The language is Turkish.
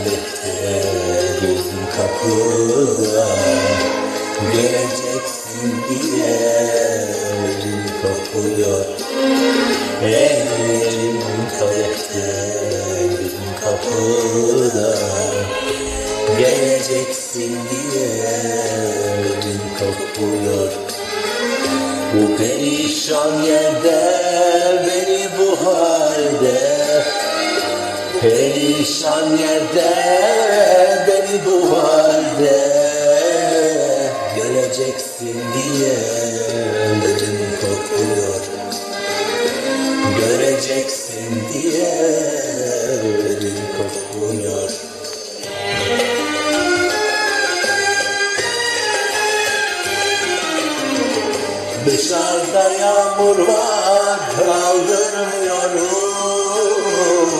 Adalette gözüm kapıda. Geleceksin diye ödüm kopuyor. Ellerim kadehte gözüm kapıda. Geleceksin diye ödüm kopuyor. Bu perişan yerde beni bu hal Perişan yerde beni bu halde Göreceksin diye ödüm kopuyor. Göreceksin diye ödüm kopuyor. Dışarıda yağmur var aldırmıyor